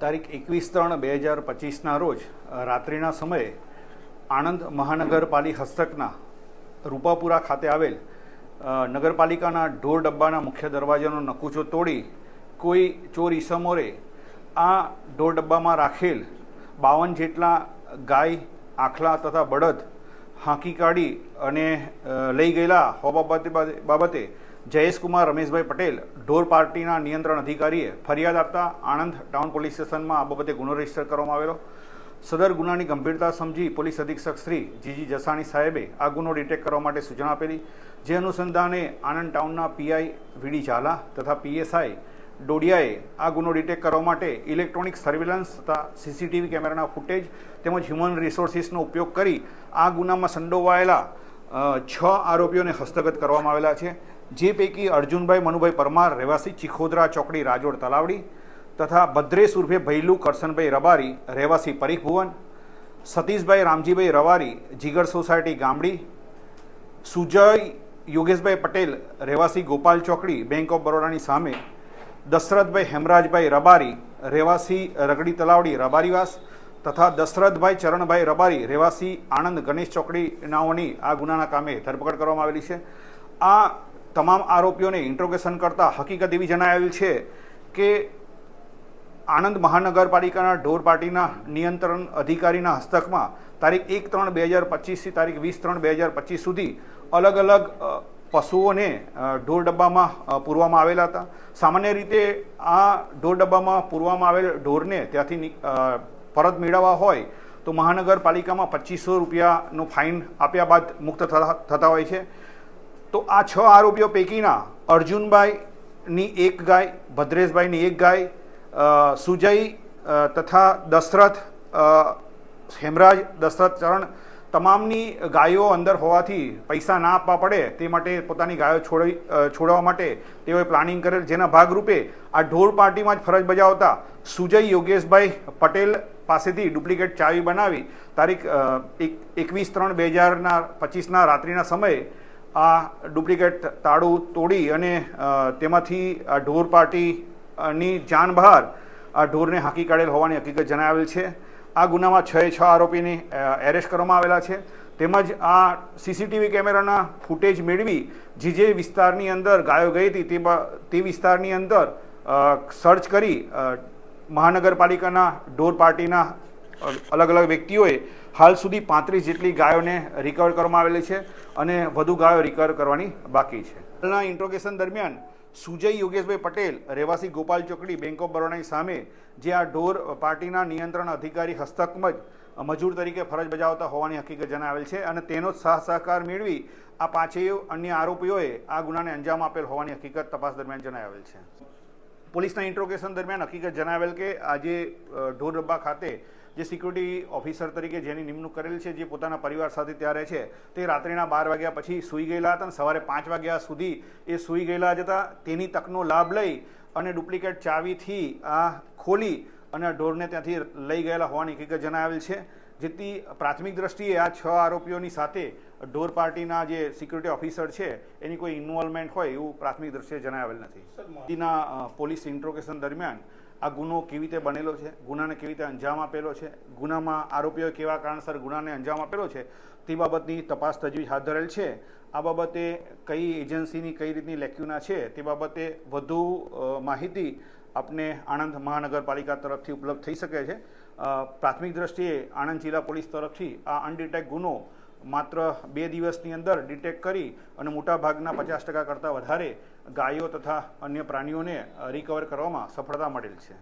તારીખ એકવીસ ત્રણ બે હજાર પચીસના રોજ રાત્રિના સમયે આણંદ મહાનગરપાલિક હસ્તકના રૂપાપુરા ખાતે આવેલ નગરપાલિકાના ઢોર ડબ્બાના મુખ્ય દરવાજાનો નકુચો તોડી કોઈ ચોર ઈસમોરે આ ઢોર ડબ્બામાં રાખેલ બાવન જેટલા ગાય, આખલા તથા બળદ હાંકી કાઢી અને લઈ ગયેલા હોવા બાબતે જયેશકુમાર રમેશભાઈ પટેલ ઢોર પાર્ટીના નિયંત્રણ અધિકારીએ ફરિયાદ આપતા આણંદ ટાઉન પોલીસ સ્ટેશનમાં આ બાબતે ગુનો રજિસ્ટર કરવામાં આવેલો. સદર ગુનાની ગંભીરતા સમજી પોલીસ અધિક્ષક શ્રી જીજી જસાણી સાહેબે આ ગુનો ડિટેક્ટ કરવા માટે સૂચના આપેલી. જે અનુસંધાને આણંદ ટાઉનના પીઆઈ વીડી ઝાલા તથા પીએસઆઈ ડોડિયાએ આ ગુનો ડિટેક્ટ કરવા માટે ઇલેક્ટ્રોનિક સર્વેલન્સ તથા સીસીટીવી કેમેરાના ફૂટેજ તેમજ હ્યુમન રિસોર્સિસનો ઉપયોગ કરી આ ગુનામાં સંડોવાયેલા છ આરોપીઓને હસ્તગત કરવામાં આવેલા છે. જે પૈકી અર્જુનભાઈ, મનુભાઈ પરમાર, રહેવાસી ચિખોદરા ચોકડી, રાજોડ, તલાવડી તથા ભદ્રેશ ઉર્ફે ભૈલુ કરશનભાઈ રબારી, રહેવાસી પરીખ ભુવન, સતીશભાઈ રામજીભાઈ રવારી, જીગર સોસાયટી ગામડી, સુજય યોગેશભાઈ પટેલ, રહેવાસી ગોપાલ ચોકડી, બેંક ઓફ બરોડાની સામે દશરથભાઈ હેમરાજભાઈ રબારી, રહેવાસી રગડી તલાવડી રબારીવાસ તથા દશરથભાઈ ચરણભાઈ રબારી, રહેવાસી આણંદ ગણેશ ચોકડી નાઓની આ ગુનાના કામે ધરપકડ કરવામાં આવેલી છે. આ તમામ આરોપીઓને ઇન્ટ્રોગેશન કરતા હકીકત એવી જણાવેલ છે કે આણંદ મહાનગરપાલિકાના ઢોર પાર્ટીના નિયંત્રણ અધિકારીના હસ્તકમાં તારીખ એક ત્રણ બે હજાર પચીસથી તારીખ વીસ ત્રણ બે હજાર પચીસ સુધી અલગ અલગ પશુઓને ઢોર ડબ્બામાં પૂરવામાં આવેલા હતા. સામાન્ય રીતે આ ઢોર ડબ્બામાં પૂરવામાં આવેલ ઢોરને ત્યાંથી પરત મેળવવા હોય, તો મહાનગરપાલિકામાં પચીસો રૂપિયાનો ફાઇન આપ્યા બાદ મુક્ત થતા થતા હોય છે. તો આ છ આરોપીઓ પૈકીના અર્જુનભાઈની એક ગાય, ભદ્રેશભાઈની એક ગાય સુજય તથા દશરથ હેમરાજ, દશરથ ચરણ તમામની ગાયો અંદર હોવાથી પૈસા ના આપવા પડે તે માટે પોતાની ગાયો છોડી છોડવા માટે તેઓએ પ્લાનિંગ કરેલ. જેના ભાગરૂપે આ ઢોર પાર્ટીમાં જ ફરજ બજાવતા સુજય યોગેશભાઈ પટેલ પાસેથી ડુપ્લિકેટ ચાવી બનાવી. તારીખ એક, એકવીસ ત્રણ બે હજારના પચીસના રાત્રિના સમયે આ ડુપ્લિકેટ તાળું તોડી અને તેમાંથી આ ઢોર પાર્ટીની જાન બહાર આ ઢોરને હાંકી કાઢેલ હોવાની હકીકત જણાવેલ છે. આ ગુનામાં છ છ આરોપીને એરેસ્ટ કરવામાં આવેલા છે. તેમજ આ સીસીટીવી કેમેરાના ફૂટેજ મેળવી જે જે વિસ્તારની અંદર ગાયો ગઈ હતી તે વિસ્તારની અંદર સર્ચ કરી મહાનગરપાલિકાના ઢોર પાર્ટીના અલગ અલગ વ્યક્તિઓએ હાલ સુધી પાંત્રીસ જેટલી ગાયોને રિકવર કરવામાં આવેલી છે અને વધુ ગાયો રિકવર કરવાની બાકી છે. હાલના ઇન્ટ્રોગેશન દરમિયાન સુજય યોગેશભાઈ પટેલ, રહેવાસી ગોપાલ ચોકડી, બેંક ઓફ બરોડાની સામે જે આ ઢોર પાર્ટીના નિયંત્રણ અધિકારી હસ્તકમાં જ મજૂર તરીકે ફરજ બજાવતા હોવાની હકીકત જણાવેલ છે અને તેનો જ સાહ સહકાર મેળવી આ પાંચેય અન્ય આરોપીઓએ આ ગુનાને અંજામ આપેલ હોવાની હકીકત તપાસ દરમિયાન જણાવેલ છે. પોલીસના ઇન્ટ્રોગેશન દરમિયાન હકીકત જણાવેલ કે આજે ઢોર ડબ્બા ખાતે જે સિક્યુરિટી ઓફિસર તરીકે જેની નિમણૂક કરેલ છે, જે પોતાના પરિવાર સાથે ત્યાં રહે છે, તે રાત્રિના બાર વાગ્યા પછી સૂઈ ગયેલા હતા અને સવારે પાંચ વાગ્યા સુધી એ સૂઈ ગયેલા હતા. તેની તકનો લાભ લઈ અને ડુપ્લિકેટ ચાવીથી આ ખોલી અને ઢોરને ત્યાંથી લઈ ગયેલા હોવાની હકીકત જણાવેલ છે. જેથી પ્રાથમિક દ્રષ્ટિએ આ છ આરોપીઓની સાથે ઢોર પાર્ટીના જે સિક્યુરિટી ઓફિસર છે એની કોઈ ઇન્વોલ્વમેન્ટ હોય એવું પ્રાથમિક દ્રષ્ટિએ જણાવેલ નથી. પોલીસ ઇન્ટ્રોગેશન દરમિયાન આ ગુનો કેવી રીતે બનેલો છે ગુનાને કેવી રીતે અંજામ આપેલો છે ગુનામાં આરોપીઓએ કેવા કારણસર ગુનાને અંજામ આપેલો છે તે બાબતની તપાસ તજવીજ હાથ ધરેલ છે. આ બાબતે કઈ એજન્સીની કઈ રીતની લેક્યુના છે તે બાબતે વધુ માહિતી આપને આણંદ મહાનગરપાલિકા તરફથી ઉપલબ્ધ થઈ શકે છે. પ્રાથમિક દ્રષ્ટિએ આણંદ જિલ્લા પોલીસ તરફથી આ અનડિટેક ગુનો માત્ર બે દિવસની અંદર ડિટેક્ટ કરી અને મોટાભાગના પચાસ ટકા કરતાં વધારે ગાયો તથા અન્ય પ્રાણીઓને રિકવર કરવામાં સફળતા મળેલ છે.